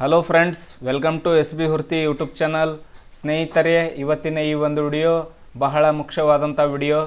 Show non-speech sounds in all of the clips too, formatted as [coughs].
Hello friends welcome to S B Hurti YouTube channel ಸ್ನೇಹಿತರೆ, ಇವತ್ತಿನ ಈ ಒಂದು ವಿಡಿಯೋ ಬಹಳ ಮುಖ್ಯವಾದಂಥ ವಿಡಿಯೋ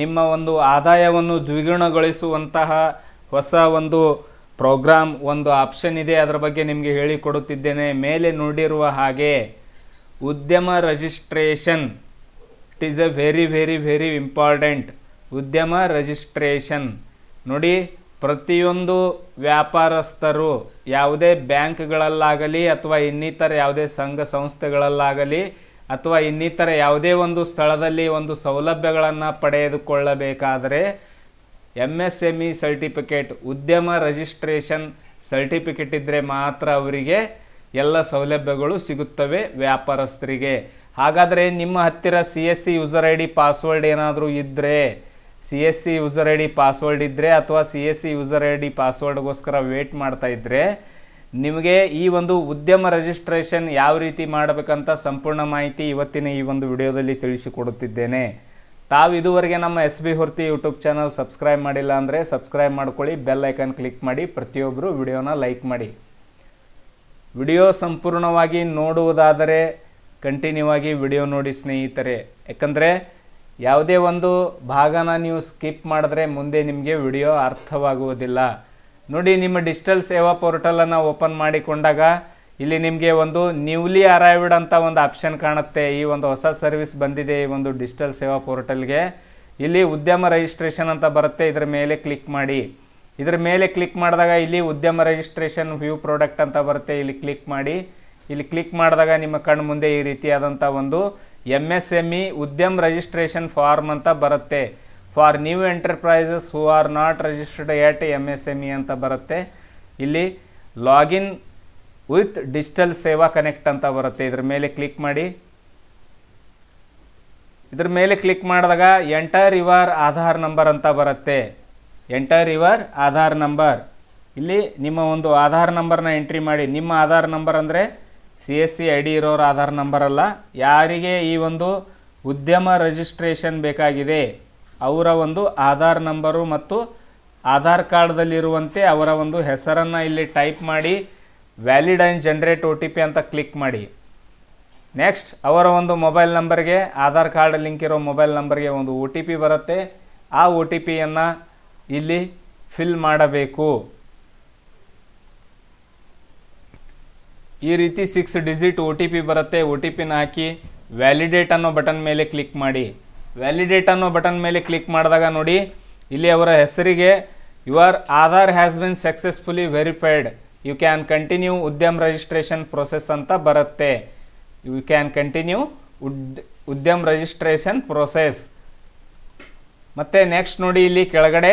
ನಿಮ್ಮ ಒಂದು ಆದಾಯವನ್ನು ದ್ವಿಗುಣಗೊಳಿಸುವಂತಹ ಹೊಸ ಒಂದು ಪ್ರೋಗ್ರಾಮ್ ಒಂದು ಆಪ್ಷನ್ ಇದೆ. ಅದರ ಬಗ್ಗೆ ನಿಮಗೆ ಹೇಳಿಕೊಡುತ್ತಿದ್ದೇನೆ ಮೇಲೆ ನೋಡಿರುವ ಹಾಗೆ Udyam registration it is a very very very important Udyam registration ನೋಡಿ ಪ್ರತಿಯೊಂದು ವ್ಯಾಪಾರಸ್ಥರು ಯಾವುದೇ ಬ್ಯಾಂಕ್ಗಳಲ್ಲಾಗಲಿ ಅಥವಾ ಇನ್ನಿತರ ಯಾವುದೇ ಸಂಘ ಸಂಸ್ಥೆಗಳಲ್ಲಾಗಲಿ ಅಥವಾ ಇನ್ನಿತರ ಯಾವುದೇ ಒಂದು ಸ್ಥಳದಲ್ಲಿ ಒಂದು ಸೌಲಭ್ಯಗಳನ್ನು ಪಡೆದುಕೊಳ್ಳಬೇಕಾದರೆ M S M E certificate, Udyam registration certificate ಇದ್ದರೆ ಮಾತ್ರ ಅವರಿಗೆ ಎಲ್ಲ ಸೌಲಭ್ಯಗಳು ಸಿಗುತ್ತವೆ ವ್ಯಾಪಾರಸ್ಥರಿಗೆ. ಹಾಗಾದರೆ ನಿಮ್ಮ ಹತ್ತಿರ C S C user I D password ಏನಾದರೂ ಇದ್ದರೆ C S C user I D password ಇದ್ದರೆ ಅಥವಾ C S C user I D ಪಾಸ್ವರ್ಡ್ಗೋಸ್ಕರ wait ಮಾಡ್ತಾ ಇದ್ದರೆ ನಿಮಗೆ ಈ ಒಂದು ಉದ್ಯಮ ರಿಜಿಸ್ಟ್ರೇಷನ್ ಯಾವ ರೀತಿ ಮಾಡಬೇಕಂತ ಸಂಪೂರ್ಣ ಮಾಹಿತಿ ಇವತ್ತಿನ ಈ ಒಂದು ವಿಡಿಯೋದಲ್ಲಿ ತಿಳಿಸಿಕೊಡುತ್ತಿದ್ದೇನೆ. ತಾವು ಇದುವರೆಗೆ ನಮ್ಮ S B Horti YouTube channel subscribe ಮಾಡಿಲ್ಲ ಅಂದರೆ ಸಬ್ಸ್ಕ್ರೈಬ್ ಮಾಡ್ಕೊಳ್ಳಿ ಬೆಲ್ ಐಕನ್ ಕ್ಲಿಕ್ ಮಾಡಿ ಪ್ರತಿಯೊಬ್ಬರು ವಿಡಿಯೋನ ಲೈಕ್ ಮಾಡಿ. ವಿಡಿಯೋ ಸಂಪೂರ್ಣವಾಗಿ ನೋಡುವುದಾದರೆ ಕಂಟಿನ್ಯೂ ಆಗಿ ವಿಡಿಯೋ ನೋಡಿ ಸ್ನೇಹಿತರೆ. ಯಾಕಂದರೆ ಯಾವುದೇ ಒಂದು ಭಾಗನ ನೀವು ಸ್ಕಿಪ್ ಮಾಡಿದ್ರೆ ಮುಂದೆ ನಿಮಗೆ ವಿಡಿಯೋ ಅರ್ಥವಾಗುವುದಿಲ್ಲ. ನೋಡಿ, ನಿಮ್ಮ ಡಿಜಿಟಲ್ ಸೇವಾ ಪೋರ್ಟಲನ್ನು ಓಪನ್ ಮಾಡಿಕೊಂಡಾಗ ಇಲ್ಲಿ ನಿಮಗೆ ಒಂದು ನ್ಯೂಲಿ ಅರೈವ್ಡ್ ಅಂತ ಒಂದು ಆಪ್ಷನ್ ಕಾಣುತ್ತೆ. ಈ ಒಂದು ಹೊಸ ಸರ್ವಿಸ್ ಬಂದಿದೆ ಈ ಒಂದು ಡಿಜಿಟಲ್ ಸೇವಾ ಪೋರ್ಟಲ್ಗೆ. ಇಲ್ಲಿ ಉದ್ಯಮ ರಿಜಿಸ್ಟ್ರೇಷನ್ ಅಂತ ಬರುತ್ತೆ. ಇದರ ಮೇಲೆ ಕ್ಲಿಕ್ ಮಾಡಿ. ಇದರ ಮೇಲೆ ಕ್ಲಿಕ್ ಮಾಡಿದಾಗ ಇಲ್ಲಿ ಉದ್ಯಮ ರಿಜಿಸ್ಟ್ರೇಷನ್ ವ್ಯೂ ಪ್ರಾಡಕ್ಟ್ ಅಂತ ಬರುತ್ತೆ. ಇಲ್ಲಿ ಕ್ಲಿಕ್ ಮಾಡಿ. ಇಲ್ಲಿ ಕ್ಲಿಕ್ ಮಾಡಿದಾಗ ನಿಮ್ಮ ಕಣ್ಣು ಮುಂದೆ ಈ ರೀತಿಯಾದಂಥ ಒಂದು M S M E Udyam registration form ಅಂತ ಬರುತ್ತೆ. For new enterprises who are not registered yet M S M E ಅಂತ ಬರುತ್ತೆ. ಇಲ್ಲಿ login with digital Seva connect ಅಂತ ಬರುತ್ತೆ. ಇದ್ರ ಮೇಲೆ ಕ್ಲಿಕ್ ಮಾಡಿ. ಇದ್ರ ಮೇಲೆ ಕ್ಲಿಕ್ ಮಾಡಿದಾಗ ಎಂಟರ್ ಯುವರ್ ಆಧಾರ್ ನಂಬರ್ ಅಂತ ಬರುತ್ತೆ. ಎಂಟರ್ ಯುವರ್ ಆಧಾರ್ ನಂಬರ್ ಇಲ್ಲಿ ನಿಮ್ಮ ಒಂದು ಆಧಾರ್ ನಂಬರ್ನ ಎಂಟ್ರಿ ಮಾಡಿ. ನಿಮ್ಮ ಆಧಾರ್ ನಂಬರ್ ಅಂದರೆ C S C I D ಇರೋರ ಆಧಾರ್ ನಂಬರ್ ಅಲ್ಲ, ಯಾರಿಗೆ ಈ ಒಂದು ಉದ್ಯಮ ರಿಜಿಸ್ಟ್ರೇಷನ್ ಬೇಕಾಗಿದೆ, ಅವರ ಒಂದು ಆಧಾರ್ ನಂಬರು ಮತ್ತು ಆಧಾರ್ ಕಾರ್ಡ್ದಲ್ಲಿರುವಂತೆ ಅವರ ಒಂದು ಹೆಸರನ್ನು ಇಲ್ಲಿ ಟೈಪ್ ಮಾಡಿ, validate and generate O T P ಅಂತ ಕ್ಲಿಕ್ ಮಾಡಿ. ನೆಕ್ಸ್ಟ್, ಅವರ ಒಂದು ಮೊಬೈಲ್ ನಂಬರ್ಗೆ, ಆಧಾರ್ ಕಾರ್ಡ್ ಲಿಂಕ್ ಇರೋ ಮೊಬೈಲ್ ನಂಬರ್ಗೆ ಒಂದು ಒ ಟಿ ಪಿ ಬರುತ್ತೆ, ಆ ಒ ಟಿ ಪಿಯನ್ನು ಇಲ್ಲಿ ಫಿಲ್ ಮಾಡಬೇಕು. ಈ ರೀತಿ six digit O T P ಬರುತ್ತೆ. ಒ ಟಿ ಪಿನ ಹಾಕಿ ವ್ಯಾಲಿಡೇಟ್ ಅನ್ನೋ ಬಟನ್ ಮೇಲೆ ಕ್ಲಿಕ್ ಮಾಡಿ. ವ್ಯಾಲಿಡೇಟ್ ಅನ್ನೋ ಬಟನ್ ಮೇಲೆ ಕ್ಲಿಕ್ ಮಾಡಿದಾಗ ನೋಡಿ, ಇಲ್ಲಿ ಅವರ ಹೆಸರಿಗೆ your Aadhaar has been successfully verified you can continue Udyam registration process ಅಂತ ಬರುತ್ತೆ. ಯು ಕ್ಯಾನ್ ಕಂಟಿನ್ಯೂ ಉದ್, ಉದ್ಯಮ್ ರಿಜಿಸ್ಟ್ರೇಷನ್ ಪ್ರೊಸೆಸ್ ಮತ್ತು ನೆಕ್ಸ್ಟ್ ನೋಡಿ, ಇಲ್ಲಿ ಕೆಳಗಡೆ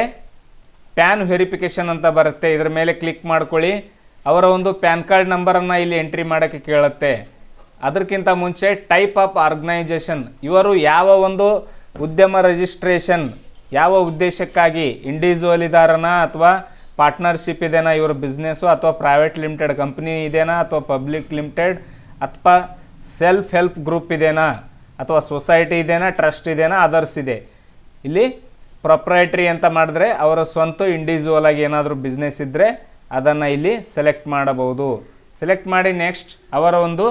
ಪ್ಯಾನ್ ವೆರಿಫಿಕೇಷನ್ ಅಂತ ಬರುತ್ತೆ. ಇದರ ಮೇಲೆ ಕ್ಲಿಕ್ ಮಾಡ್ಕೊಳ್ಳಿ. ಅವರ ಒಂದು ಪ್ಯಾನ್ ಕಾರ್ಡ್ ನಂಬರನ್ನು ಇಲ್ಲಿ ಎಂಟ್ರಿ ಮಾಡೋಕ್ಕೆ ಕೇಳುತ್ತೆ. ಅದಕ್ಕಿಂತ ಮುಂಚೆ ಟೈಪ್ ಆಫ್ ಆರ್ಗನೈಜೇಷನ್, ಇವರು ಯಾವ ಒಂದು ಉದ್ಯಮ ರಿಜಿಸ್ಟ್ರೇಷನ್, ಯಾವ ಉದ್ದೇಶಕ್ಕಾಗಿ ಇಂಡಿವಿಜುವಲ್ ಇದಾರನ ಅಥವಾ ಪಾರ್ಟ್ನರ್ಶಿಪ್ ಇದೆನಾ ಇವ್ರ ಬಿಸ್ನೆಸ್ಸು ಅಥವಾ ಪ್ರೈವೇಟ್ ಲಿಮಿಟೆಡ್ ಕಂಪ್ನಿ ಇದೆನಾ ಅಥವಾ ಪಬ್ಲಿಕ್ ಲಿಮಿಟೆಡ್ ಅಥವಾ ಸೆಲ್ಫ್ ಹೆಲ್ಪ್ ಗ್ರೂಪ್ ಇದೆನಾ ಅಥವಾ ಸೊಸೈಟಿ ಇದೆನಾ ಟ್ರಸ್ಟ್ ಇದೆನಾ ಅದರ್ಸ್ ಇದೆ. ಇಲ್ಲಿ ಪ್ರೊಪ್ರೈಟ್ರಿ ಅಂತ ಮಾಡಿದ್ರೆ ಅವರ ಸ್ವಂತ ಇಂಡಿವಿಜುವಲ್ ಆಗಿ ಏನಾದರೂ ಬಿಸ್ನೆಸ್ ಇದ್ದರೆ ಅದನ್ನು ಇಲ್ಲಿ ಸೆಲೆಕ್ಟ್ ಮಾಡಬಹುದು. ಸೆಲೆಕ್ಟ್ ಮಾಡಿ ನೆಕ್ಸ್ಟ್ ಅವರ ಒಂದು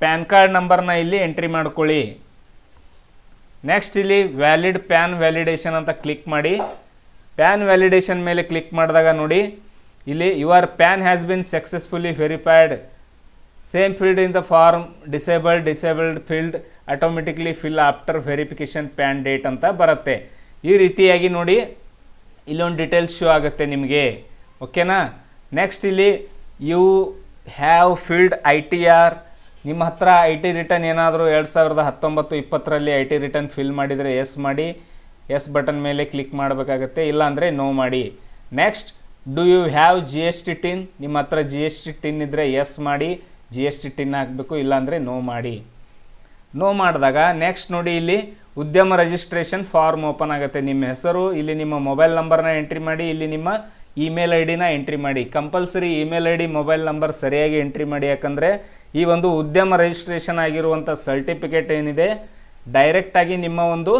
ಪ್ಯಾನ್ ಕಾರ್ಡ್ ನಂಬರ್ನ ಇಲ್ಲಿ ಎಂಟ್ರಿ ಮಾಡ್ಕೊಳ್ಳಿ. ನೆಕ್ಸ್ಟ್ ಇಲ್ಲಿ ವ್ಯಾಲಿಡ್ ಪ್ಯಾನ್ ವ್ಯಾಲಿಡೇಷನ್ ಅಂತ ಕ್ಲಿಕ್ ಮಾಡಿ. ಪ್ಯಾನ್ ವ್ಯಾಲಿಡೇಷನ್ ಮೇಲೆ ಕ್ಲಿಕ್ ಮಾಡಿದಾಗ ನೋಡಿ, ಇಲ್ಲಿ your PAN has been successfully verified same field in the form disabled disabled field automatically fill after verification PAN date ಅಂತ ಬರುತ್ತೆ. ಈ ರೀತಿಯಾಗಿ ನೋಡಿ ಇಲ್ಲೊಂದು ಡೀಟೇಲ್ಸ್ ಶೋ ಆಗುತ್ತೆ ನಿಮಗೆ. ಓಕೆನಾ ನೆಕ್ಸ್ಟ್ ಇಲ್ಲಿ you have filed I T R ನಿಮ್ಮ ಹತ್ರ ಐ ಟಿ ರಿಟರ್ನ್ ಏನಾದರೂ ಎರಡು ಸಾವಿರದ ಹತ್ತೊಂಬತ್ತು ಇಪ್ಪತ್ತರಲ್ಲಿ ಐ ಟಿ ರಿಟರ್ನ್ ಫಿಲ್ ಮಾಡಿದರೆ ಎಸ್ ಮಾಡಿ. ಎಸ್ ಬಟನ್ ಮೇಲೆ ಕ್ಲಿಕ್ ಮಾಡಬೇಕಾಗತ್ತೆ. ಇಲ್ಲಾಂದರೆ ನೋ ಮಾಡಿ. Next do you have G S T TIN ನಿಮ್ಮ ಹತ್ರ ಜಿ ಎಸ್ ಟಿ ಟಿನ್ ಇದ್ದರೆ ಎಸ್ ಮಾಡಿ. ಜಿ ಎಸ್ ಟಿ ಟಿನ್ ಹಾಕಬೇಕು. ಇಲ್ಲಾಂದರೆ ನೋ ಮಾಡಿ. ನೋ ಮಾಡಿದಾಗ ನೆಕ್ಸ್ಟ್ ನೋಡಿ ಇಲ್ಲಿ ಉದ್ಯಮ ರಿಜಿಸ್ಟ್ರೇಷನ್ ಫಾರ್ಮ್ ಓಪನ್ ಆಗುತ್ತೆ. ನಿಮ್ಮ ಹೆಸರು, ಇಲ್ಲಿ ನಿಮ್ಮ ಮೊಬೈಲ್ ನಂಬರ್ನ ಎಂಟ್ರಿ ಮಾಡಿ, ಇಲ್ಲಿ ನಿಮ್ಮ ಇಮೇಲ್ ಐ ಡಿನ ಎಂಟ್ರಿ ಮಾಡಿ. Compulsory email I D mobile number ಸರಿಯಾಗಿ ಎಂಟ್ರಿ ಮಾಡಿ. ಯಾಕಂದರೆ ಈ ಒಂದು ಉದ್ಯಮ ರಿಜಿಸ್ಟ್ರೇಷನ್ ಆಗಿರುವಂಥ ಸರ್ಟಿಫಿಕೇಟ್ ಏನಿದೆ ಡೈರೆಕ್ಟಾಗಿ ನಿಮ್ಮ ಒಂದು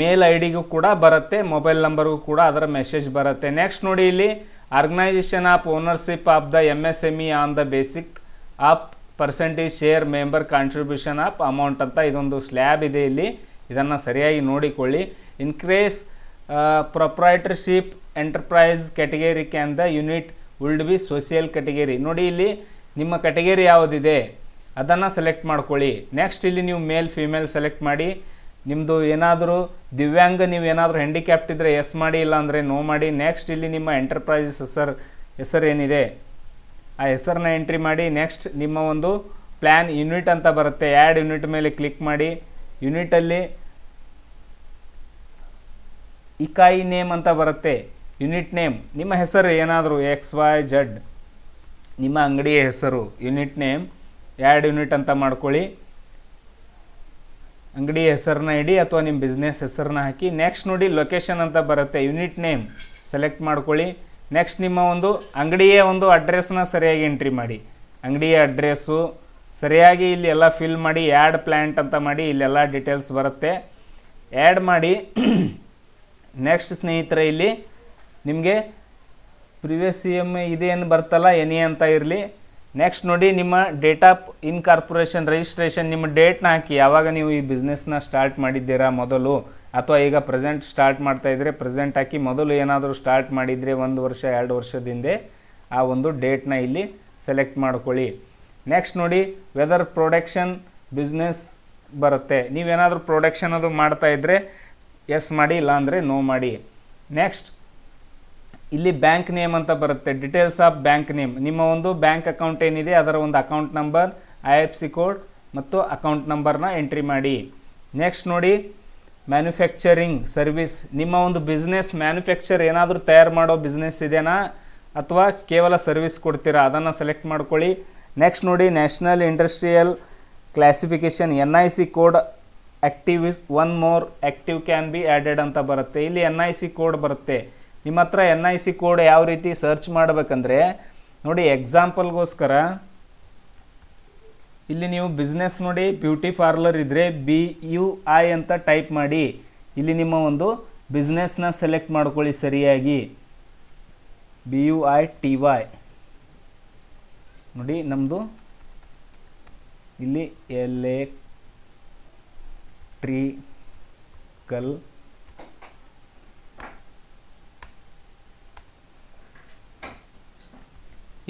ಮೇಲ್ ಐ ಡಿಗೂ ಕೂಡ ಬರುತ್ತೆ ಮೊಬೈಲ್ ನಂಬರ್ಗೂ ಕೂಡ ಅದರ ಮೆಸೇಜ್ ಬರುತ್ತೆ. ನೆಕ್ಸ್ಟ್ ನೋಡಿ ಇಲ್ಲಿ organisation of ownership of the M S M E on the basis of percentage share member contribution of amount ಅಂತ ಇದೊಂದು ಸ್ಲ್ಯಾಬ್ ಇದೆ ಇಲ್ಲಿ. ಇದನ್ನು ಸರಿಯಾಗಿ ನೋಡಿಕೊಳ್ಳಿ. In case proprietorship enterprise category can the unit would be social category ನೋಡಿ ಇಲ್ಲಿ ನಿಮ್ಮ ಕ್ಯಾಟಗರಿ ಯಾವುದಿದೆ? ಅದನ್ನು ಸೆಲೆಕ್ಟ್ ಮಾಡ್ಕೊಳ್ಳಿ. ನೆಕ್ಸ್ಟ್ ಇಲ್ಲಿ ನೀವು ಮೇಲ್ ಫಿಮೇಲ್ ಸೆಲೆಕ್ಟ್ ಮಾಡಿ. ನಿಮ್ಮದು ಏನಾದರೂ ದಿವ್ಯಾಂಗ, ನೀವು ಏನಾದರೂ ಹ್ಯಾಂಡಿಕ್ಯಾಪ್ಟ್ ಇದ್ದರೆ ಎಸ್ ಮಾಡಿ ಇಲ್ಲ ಅಂದರೆ ನೋ ಮಾಡಿ. ನೆಕ್ಸ್ಟ್ ಇಲ್ಲಿ ನಿಮ್ಮ ಎಂಟರ್ಪ್ರೈಸಸ್ ಹೆಸರು ಹೆಸರು ಏನಿದೆ? ಆ ಹೆಸರನ್ನ ಎಂಟ್ರಿ ಮಾಡಿ ನೆಕ್ಸ್ಟ್ ನಿಮ್ಮ ಒಂದು ಪ್ಲ್ಯಾನ್ ಯೂನಿಟ್ ಅಂತ ಬರುತ್ತೆ. ಆ್ಯಡ್ ಯೂನಿಟ್ ಮೇಲೆ ಕ್ಲಿಕ್ ಮಾಡಿ. ಯೂನಿಟಲ್ಲಿ ಇಕಾಯಿ ನೇಮ್ ಅಂತ ಬರುತ್ತೆ. Unit name. ನಿಮ್ಮ ಹೆಸರು ಏನಾದರೂ ಎಕ್ಸ್ ವೈ ಜಡ್ ನಿಮ್ಮ ಅಂಗಡಿಯ ಹೆಸರು, ಯೂನಿಟ್ ನೇಮ್ ಆ್ಯಡ್ ಯೂನಿಟ್ ಅಂತ ಮಾಡ್ಕೊಳ್ಳಿ. ಅಂಗಡಿ ಹೆಸರನ್ನ ಇಡಿ ಅಥವಾ ನಿಮ್ಮ ಬಿಸ್ನೆಸ್ ಹೆಸರನ್ನ ಹಾಕಿ. ನೆಕ್ಸ್ಟ್ ನೋಡಿ ಲೊಕೇಶನ್ ಅಂತ ಬರುತ್ತೆ. Unit name. ಸೆಲೆಕ್ಟ್ ಮಾಡ್ಕೊಳ್ಳಿ. ನೆಕ್ಸ್ಟ್ ನಿಮ್ಮ ಒಂದು ಅಂಗಡಿಯ ಒಂದು ಅಡ್ರೆಸ್ನ ಸರಿಯಾಗಿ ಎಂಟ್ರಿ ಮಾಡಿ. ಅಂಗಡಿಯ ಅಡ್ರೆಸ್ಸು ಸರಿಯಾಗಿ ಇಲ್ಲಿ ಎಲ್ಲ ಫಿಲ್ ಮಾಡಿ ಆ್ಯಡ್ ಪ್ಲ್ಯಾಂಟ್ ಅಂತ ಮಾಡಿ ಇಲ್ಲೆಲ್ಲ ಡೀಟೇಲ್ಸ್ ಬರುತ್ತೆ. ಆ್ಯಡ್ ಮಾಡಿ [coughs] ನೆಕ್ಸ್ಟ್ ಸ್ನೇಹಿತರೆ ಇಲ್ಲಿ ನಿಮಗೆ ಪ್ರಿವಿಯಸ್ ಸಿ ಎಂ ಇದೇನು ಬರ್ತಲ್ಲ, ಎನಿ ಅಂತ ಇರಲಿ. ನೆಕ್ಸ್ಟ್ ನೋಡಿ ನಿಮ್ಮ ಡೇಟ್ ಆಫ್ ಇನ್ಕಾರ್ಪೊರೇಷನ್ ರಿಜಿಸ್ಟ್ರೇಷನ್ ನಿಮ್ಮ ಡೇಟ್ನ ಹಾಕಿ. ಯಾವಾಗ ನೀವು ಈ ಬಿಸ್ನೆಸ್ನ ಸ್ಟಾರ್ಟ್ ಮಾಡಿದ್ದೀರಾ ಮೊದಲು? ಅಥವಾ ಈಗ ಪ್ರೆಸೆಂಟ್ ಸ್ಟಾರ್ಟ್ ಮಾಡ್ತಾ ಇದ್ರೆ ಪ್ರೆಸೆಂಟ್ ಹಾಕಿ ಮೊದಲು ಏನಾದರೂ ಸ್ಟಾರ್ಟ್ ಮಾಡಿದರೆ ಒಂದು ವರ್ಷ, ಎರಡು ವರ್ಷದಿಂದೆ ಆ ಒಂದು ಡೇಟ್ನ ಇಲ್ಲಿ ಸೆಲೆಕ್ಟ್ ಮಾಡ್ಕೊಳ್ಳಿ. ನೆಕ್ಸ್ಟ್ ನೋಡಿ ವೆದರ್ ಪ್ರೊಡಕ್ಷನ್ ಬಿಸ್ನೆಸ್ ಬರುತ್ತೆ. ನೀವೇನಾದರೂ ಪ್ರೊಡಕ್ಷನ್ ಅದು ಮಾಡ್ತಾ ಇದ್ದರೆ ಎಸ್ ಮಾಡಿ, ಇಲ್ಲಾಂದರೆ ನೋ ಮಾಡಿ. ನೆಕ್ಸ್ಟ್ ಇಲ್ಲಿ ಬ್ಯಾಂಕ್ ನೇಮ್ ಅಂತ ಬರುತ್ತೆ. ಡಿಟೇಲ್ಸ್ ಆಫ್ ಬ್ಯಾಂಕ್ ನೇಮ್ ನಿಮ್ಮ ಒಂದು ಬ್ಯಾಂಕ್ ಅಕೌಂಟ್ ಏನಿದೆ, ಅದರ ಒಂದು account number I F S code ಮತ್ತು ಅಕೌಂಟ್ ನಂಬರ್ನ ಎಂಟ್ರಿ ಮಾಡಿ. ನೆಕ್ಸ್ಟ್ ನೋಡಿ ಮ್ಯಾನುಫ್ಯಾಕ್ಚರಿಂಗ್ ಸರ್ವಿಸ್. ನಿಮ್ಮ ಒಂದು ಬಿಸ್ನೆಸ್ ಮ್ಯಾನುಫ್ಯಾಕ್ಚರ್ ಏನಾದರೂ ತಯಾರು ಮಾಡೋ ಬಿಸ್ನೆಸ್ ಇದೆಯಾ ಅಥವಾ ಕೇವಲ ಸರ್ವಿಸ್ ಕೊಡ್ತೀರಾ? ಅದನ್ನು ಸೆಲೆಕ್ಟ್ ಮಾಡ್ಕೊಳ್ಳಿ. ನೆಕ್ಸ್ಟ್ ನೋಡಿ national industrial classification N I C code active is one more active can be added ಅಂತ ಬರುತ್ತೆ. ಇಲ್ಲಿ ಎನ್ ಐ ಸಿ ಕೋಡ್ ಬರುತ್ತೆ. ನಿಮ್ಮ ಹತ್ರ ಎನ್ ಐ ಸಿ ಕೋಡ್ ಯಾವ ರೀತಿ ಸರ್ಚ್ ಮಾಡಬೇಕಂದ್ರೆ, ನೋಡಿ ಎಕ್ಸಾಂಪಲ್ಗೋಸ್ಕರ ಇಲ್ಲಿ ನೀವು ಬಿಸ್ನೆಸ್ ನೋಡಿ ಬ್ಯೂಟಿ ಪಾರ್ಲರ್ ಇದ್ದರೆ ಬಿ ಯು ಐ ಅಂತ ಟೈಪ್ ಮಾಡಿ. ಇಲ್ಲಿ ನಿಮ್ಮ ಒಂದು ಬಿಸ್ನೆಸ್ನ ಸೆಲೆಕ್ಟ್ ಮಾಡ್ಕೊಳ್ಳಿ ಸರಿಯಾಗಿ. B U I T Y ನೋಡಿ ನಮ್ಮದು ಇಲ್ಲಿ ಎಲ್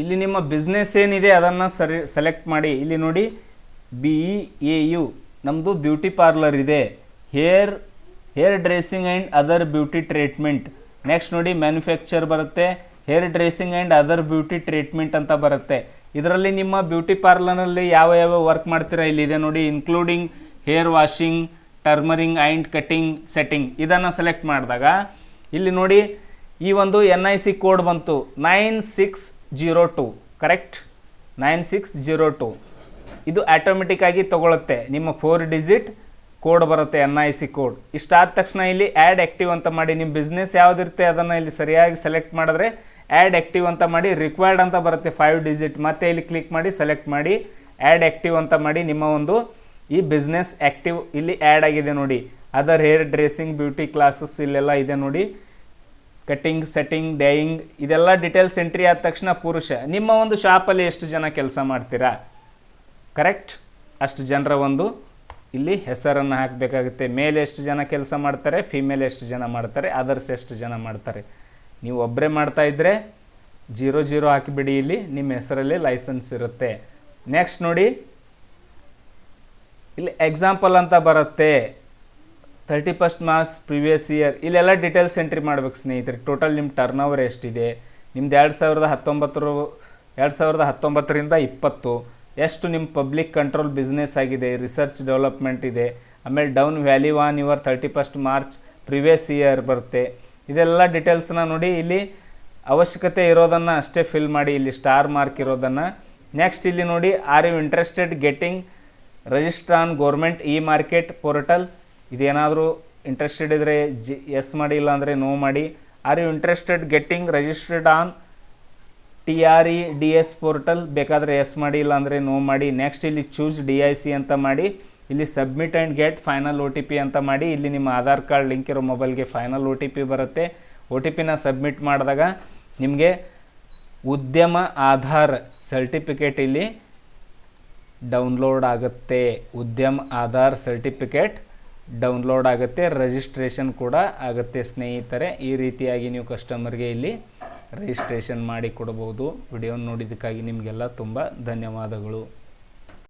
ಇಲ್ಲಿ ನಿಮ್ಮ ಬಿಸ್ನೆಸ್ ಏನಿದೆ ಅದನ್ನು ಸೆಲೆಕ್ಟ್ ಮಾಡಿ. ಇಲ್ಲಿ ನೋಡಿ ಬಿ ಇ ಎ ಯು ನಮ್ಮದು ಬ್ಯೂಟಿ ಪಾರ್ಲರ್ ಇದೆ. Hair hair dressing and other beauty treatment next ನೋಡಿ ಮ್ಯಾನುಫ್ಯಾಕ್ಚರ್ ಬರುತ್ತೆ. Hair dressing and other beauty treatment ಅಂತ ಬರುತ್ತೆ. ಇದರಲ್ಲಿ ನಿಮ್ಮ ಬ್ಯೂಟಿ ಪಾರ್ಲರ್ನಲ್ಲಿ ಯಾವ ಯಾವ ವರ್ಕ್ ಮಾಡ್ತೀರಾ ಇಲ್ಲಿದೆ ನೋಡಿ. Including hair washing trimming and cutting setting ಇದನ್ನು ಸೆಲೆಕ್ಟ್ ಮಾಡಿದಾಗ, ಇಲ್ಲಿ ನೋಡಿ, ಈ ಒಂದು ಎನ್ ಐ ಸಿ ಕೋಡ್ ಬಂತು. Nine six zero two correct nine six zero two ಇದು ಆಟೋಮೆಟಿಕ್ಕಾಗಿ ತೊಗೊಳುತ್ತೆ. ನಿಮ್ಮ ಫೋರ್ ಡಿಜಿಟ್ ಕೋಡ್ ಬರುತ್ತೆ ಎನ್ ಐ ಸಿ ಕೋಡ್ ಇಷ್ಟಾದ ತಕ್ಷಣ ಇಲ್ಲಿ ಆ್ಯಡ್ ಆ್ಯಕ್ಟಿವ್ ಅಂತ ಮಾಡಿ ನಿಮ್ಮ ಬಿಸ್ನೆಸ್ ಯಾವುದಿರುತ್ತೆ ಅದನ್ನು ಇಲ್ಲಿ ಸರಿಯಾಗಿ ಸೆಲೆಕ್ಟ್ ಮಾಡಿದ್ರೆ ಆ್ಯಡ್ ಆ್ಯಕ್ಟಿವ್ ಅಂತ ಮಾಡಿ ರಿಕ್ವೈರ್ಡ್ ಅಂತ ಬರುತ್ತೆ ಫೈವ್ ಡಿಜಿಟ್ ಮತ್ತೆ ಇಲ್ಲಿ ಕ್ಲಿಕ್ ಮಾಡಿ ಸೆಲೆಕ್ಟ್ ಮಾಡಿ ಆ್ಯಡ್ ಆ್ಯಕ್ಟಿವ್ ಅಂತ ಮಾಡಿ ನಿಮ್ಮ ಒಂದು ಈ ಬಿಸ್ನೆಸ್ ಆ್ಯಕ್ಟಿವ್ ಇಲ್ಲಿ ಆ್ಯಡ್ ಆಗಿದೆ ನೋಡಿ. Other hair dressing beauty classes ಇಲ್ಲೆಲ್ಲ ಇದೆ ನೋಡಿ. ಕಟ್ಟಿಂಗ್ ಸೆಟ್ಟಿಂಗ್ ಡೈಯಿಂಗ್ ಇದೆಲ್ಲ ಡೀಟೇಲ್ಸ್ ಎಂಟ್ರಿ ಆದ ತಕ್ಷಣ ಪುರುಷ. ನಿಮ್ಮ ಒಂದು ಶಾಪಲ್ಲಿ ಎಷ್ಟು ಜನ ಕೆಲಸ ಮಾಡ್ತೀರಾ? ಕರೆಕ್ಟ್ ಅಷ್ಟು ಜನರ ಒಂದು ಇಲ್ಲಿ ಹೆಸರನ್ನು ಹಾಕಬೇಕಾಗುತ್ತೆ. ಮೇಲ್ ಎಷ್ಟು ಜನ ಕೆಲಸ ಮಾಡ್ತಾರೆ? ಫಿಮೇಲ್ ಎಷ್ಟು ಜನ ಮಾಡ್ತಾರೆ? ಅದರ್ಸ್ ಎಷ್ಟು ಜನ ಮಾಡ್ತಾರೆ? ನೀವು ಒಬ್ಬರೇ ಮಾಡ್ತಾ ಇದ್ದರೆ ಜೀರೋ ಜೀರೋ ಹಾಕಿಬಿಡಿ ಇಲ್ಲಿ. ನಿಮ್ಮ ಹೆಸರಲ್ಲಿ ಲೈಸೆನ್ಸ್ ಇರುತ್ತೆ. ನೆಕ್ಸ್ಟ್ ನೋಡಿ, ಇಲ್ಲಿ ಎಕ್ಸಾಂಪಲ್ ಅಂತ ಬರುತ್ತೆ. Thirty first March previous year. ಇಲ್ಲೆಲ್ಲ ಡೀಟೇಲ್ಸ್ ಎಂಟ್ರಿ ಮಾಡ್ಬೇಕು ಸ್ನೇಹಿತರೆ. ಟೋಟಲ್ ನಿಮ್ಮ ಟರ್ನ್ ಓವರ್ ಎಷ್ಟಿದೆ? ನಿಮ್ದು ಎರಡು ಸಾವಿರದ ಹತ್ತೊಂಬತ್ತರ, ಎರಡು ಸಾವಿರದ ಹತ್ತೊಂಬತ್ತರಿಂದ ಇಪ್ಪತ್ತು. ಎಷ್ಟು ನಿಮ್ಮ ಪಬ್ಲಿಕ್ ಕಂಟ್ರೋಲ್ ಬಿಸ್ನೆಸ್ ಆಗಿದೆ? ರಿಸರ್ಚ್ ಡೆವಲಪ್ಮೆಂಟ್ ಇದೆ. ಆಮೇಲೆ down value on your thirty first March previous year ಬರುತ್ತೆ. ಇದೆಲ್ಲ ಡೀಟೇಲ್ಸ್ನ ನೋಡಿ ಇಲ್ಲಿ ಅವಶ್ಯಕತೆ ಇರೋದನ್ನು ಅಷ್ಟೇ ಫಿಲ್ ಮಾಡಿ ಇಲ್ಲಿ ಸ್ಟಾರ್ ಮಾರ್ಕ್ ಇರೋದನ್ನು. ನೆಕ್ಸ್ಟ್ ಇಲ್ಲಿ ನೋಡಿ are you interested getting register on government e market portal ಇದೇನಾದರೂ interested ಇದ್ದರೆ ಜಿ ಎಸ್ ಮಾಡಿ, ಇಲ್ಲಾಂದರೆ ನೋ ಮಾಡಿ. Are you interested getting registered on T R E D S portal ಬೇಕಾದರೆ ಎಸ್ ಮಾಡಿ, ಇಲ್ಲಾಂದರೆ ನೋ ಮಾಡಿ. ನೆಕ್ಸ್ಟ್ ಇಲ್ಲಿ ಚೂಸ್ ಡಿ ಐ ಸಿ ಅಂತ ಮಾಡಿ. ಇಲ್ಲಿ submit and get final O T P ಅಂತ ಮಾಡಿ. ಇಲ್ಲಿ ನಿಮ್ಮ ಆಧಾರ್ ಕಾರ್ಡ್ ಲಿಂಕ್ ಇರೋ ಮೊಬೈಲ್ಗೆ ಫೈನಲ್ ಒ ಟಿ ಪಿ ಬರುತ್ತೆ. ಒ ಟಿ ಪಿನ ಸಬ್ಮಿಟ್ ಮಾಡಿದಾಗ ನಿಮಗೆ ಉದ್ಯಮ ಆಧಾರ್ ಸರ್ಟಿಫಿಕೇಟ್ ಇಲ್ಲಿ ಡೌನ್ಲೋಡ್ ಆಗುತ್ತೆ. ಉದ್ಯಮ ಆಧಾರ್ ಸರ್ಟಿಫಿಕೇಟ್ ಡೌನ್ಲೋಡ್ ಆಗುತ್ತೆ ರಿಜಿಸ್ಟ್ರೇಷನ್ ಕೂಡ ಆಗುತ್ತೆ. ಸ್ನೇಹಿತರೆ, ಈ ರೀತಿಯಾಗಿ ನೀವು ಕಸ್ಟಮರ್ಗೆ ಇಲ್ಲಿ ರಿಜಿಸ್ಟ್ರೇಷನ್ ಮಾಡಿ ಕೊಡಬಹುದು ವಿಡಿಯೋ ನೋಡಿದ್ದಕ್ಕಾಗಿ ನಿಮಗೆಲ್ಲ ತುಂಬ ಧನ್ಯವಾದಗಳು.